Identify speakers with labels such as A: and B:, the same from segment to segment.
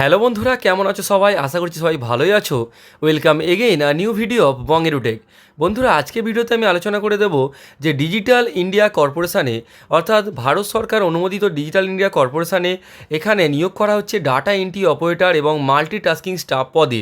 A: Hello বন্ধুরা, কেমন আছো সবাই? আশা করছি সবাই ভালোই আছো। Welcome again a new video of বঙ্গেরুটেক বন্ধুরা, আজকে ভিডিওতে আমি আলোচনা করে দেব যে ডিজিটাল ইন্ডিয়া কর্পোরেশনে অর্থাৎ ভারত সরকার অনুমোদিত ডিজিটাল ইন্ডিয়া কর্পোরেশনে এখানে নিয়োগ করা হচ্ছে ডাটা এন্ট্রি অপারেটর এবং মাল্টিটাস্কিং স্টাফ পদে।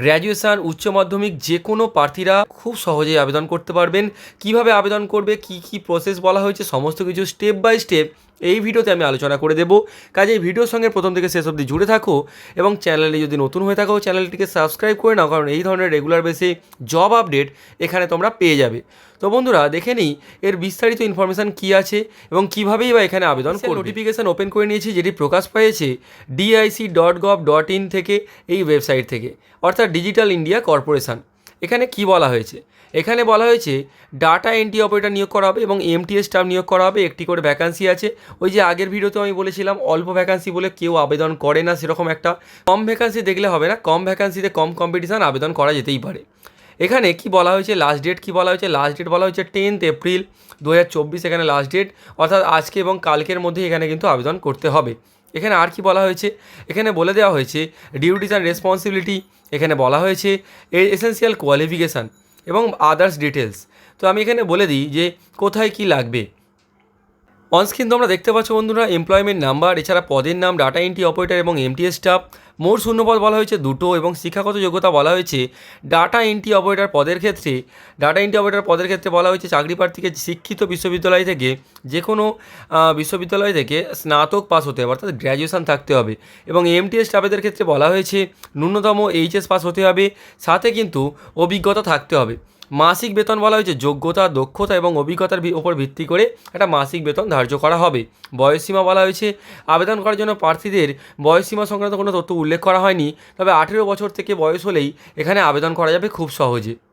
A: গ্র্যাজুয়েশন উচ্চ মাধ্যমিক যে কোনো প্রার্থীরা খুব সহজেই আবেদন করতে পারবেন। কীভাবে আবেদন করবে, কি কি প্রসেস বলা হয়েছে, সমস্ত কিছু স্টেপ বাই স্টেপ এই ভিডিওতে আমি আলোচনা করে দেবো। কাজে এই ভিডিওর সঙ্গে প্রথম থেকে শেষ অবধি জুড়ে থাকো এবং চ্যানেলে যদি নতুন হয়ে থাকো চ্যানেলটিকে সাবস্ক্রাইব করে নাও কারণ এই ধরনের রেগুলার বেসে জব আপডেট এখানে তোমরা পেয়ে যাবে। তো বন্ধুরা দেখে নিই এর বিস্তারিত ইনফরমেশান কী আছে এবং কীভাবেই বা এখানে আবেদন নোটিফিকেশান ওপেন করে নিয়েছি যেটি প্রকাশ পেয়েছে DIC dot gov dot in থেকে এই ওয়েবসাইট থেকে অর্থাৎ ডিজিটাল ইন্ডিয়া কর্পোরেশন এখানে কি বলা হয়েছে? এখানে বলা হয়েছে ডাটা এন্ট্রি অপারেটর নিয়োগ করা হবে এবং এমটিএস স্টাফ নিয়োগ করা হবে, একটি করে ভ্যাকান্সি আছে। ওই যে আগের ভিডিওতে আমি বলেছিলাম, অল্প ভ্যাকান্সি বলে কেউ আবেদন করে না সেরকম একটা। কম ভ্যাকান্সি দেখলে হবে না, কম ভ্যাকান্সিতে কম কম্পিটিশান আবেদন করা যেতেই পারে। এখানে কি বলা হয়েছে? লাস্ট ডেট কি বলা হয়েছে? লাস্ট ডেট বলা হয়েছে টেন্থ এপ্রিল দু হাজার চব্বিশ এখানে লাস্ট ডেট অর্থাৎ আজকে এবং কালকের মধ্যে এখানে কিন্তু আবেদন করতে হবে। এখানে আর কি বলা হয়েছে? এখানে বলে দেওয়া হয়েছে ডিউটিস অ্যান্ড রেসপন্সিবিলিটি এখানে বলা হয়েছে এসেন্সিয়াল কোয়ালিফিকেশান এবং আদার্স ডিটেলস তো আমি এখানে বলে দিই যে কোথায় কি লাগবে। অনস্ক্রিন তোমরা দেখতে পাচ্ছ বন্ধুরা এমপ্লয়মেন্ট নাম্বার এছাড়া পদের নাম ডাটা এন্ট্রি অপারেটর এবং এমটিএস স্টাফ মোট শূন্যপদ বলা হয়েছে দুটো এবং শিক্ষাগত যোগ্যতা বলা হয়েছে ডাটা এন্ট্রি অপারেটর পদের ক্ষেত্রে। ডাটা এন্ট্রি অপারেটর পদের ক্ষেত্রে বলা হয়েছে চাকরি প্রার্থীকে শিক্ষিত বিশ্ববিদ্যালয় থেকে যে কোনো বিশ্ববিদ্যালয় থেকে স্নাতক পাস হতে হবে, অর্থাৎ গ্র্যাজুয়েশন থাকতে হবে। এবং এমটিএস স্টাফেদের ক্ষেত্রে বলা হয়েছে ন্যূনতম এইচএস পাস হতে হবে, সাথে কিন্তু অভিজ্ঞতা থাকতে হবে। মাসিক বেতন বলা হয়েছে যোগ্যতা, দক্ষতা এবং অভিজ্ঞতার উপর ওপর ভিত্তি করে একটা মাসিক বেতন ধার্য করা হবে। বয়সসীমা বলা হয়েছে, আবেদন করার জন্য প্রার্থীদের বয়সসীমা সংক্রান্ত কোনো তথ্য উল্লেখ করা হয়নি, তবে আঠেরো বছর থেকে বয়স হলেই এখানে আবেদন করা যাবে খুব সহজে।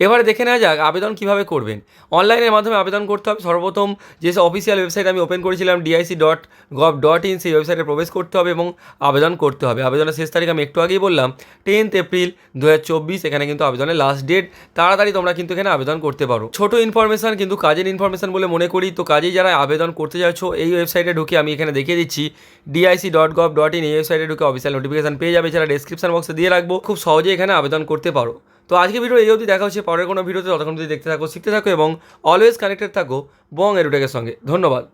A: এবারে দেখে নেওয়া যাক আবেদন কীভাবে করবেন। অনলাইনের মাধ্যমে আবেদন করতে হবে। সর্বপ্রথম যে অফিসিয়াল ওয়েবসাইট আমি ওপেন করেছিলাম DIC dot gov dot in সেই ওয়েবসাইটে প্রবেশ করতে হবে এবং আবেদন করতে হবে। আবেদনের শেষ তারিখ আমি একটু আগেই বললাম টেন্থ এপ্রিল দু এখানে কিন্তু আবেদনের লাস্ট ডেট তাড়াতাড়ি তোমরা কিন্তু এখানে আবেদন করতে পারো। ছোট ইনফরমেশান কিন্তু কাজের ইনফরমেশান বলে মনে করি। তো কাজেই যারা আবেদন করতে যাচ্ছ, এই ওয়েবসাইটে ঢুকে আমি এখানে দেখিয়ে দিচ্ছি DIC dot gov dot in এই ওয়েবসাইটে ঢুকে অফিসিয়াল নোটিফিকেশান পেয়ে যাবে এছাড়া ডেসক্রিপশন বক্সে দিয়ে রাখব। খুব সহজেই এখানে আবেদন করতে পারো। তো আজকে ভিডিও এই অবধি, দেখা হচ্ছে পরের কোনো ভিডিওতে, ততক্ষণ যদি দেখতে থাকো, শিখতে থাকো এবং অলওয়েজ কানেক্টেড থাকো বং এরুটেকের সঙ্গে। ধন্যবাদ।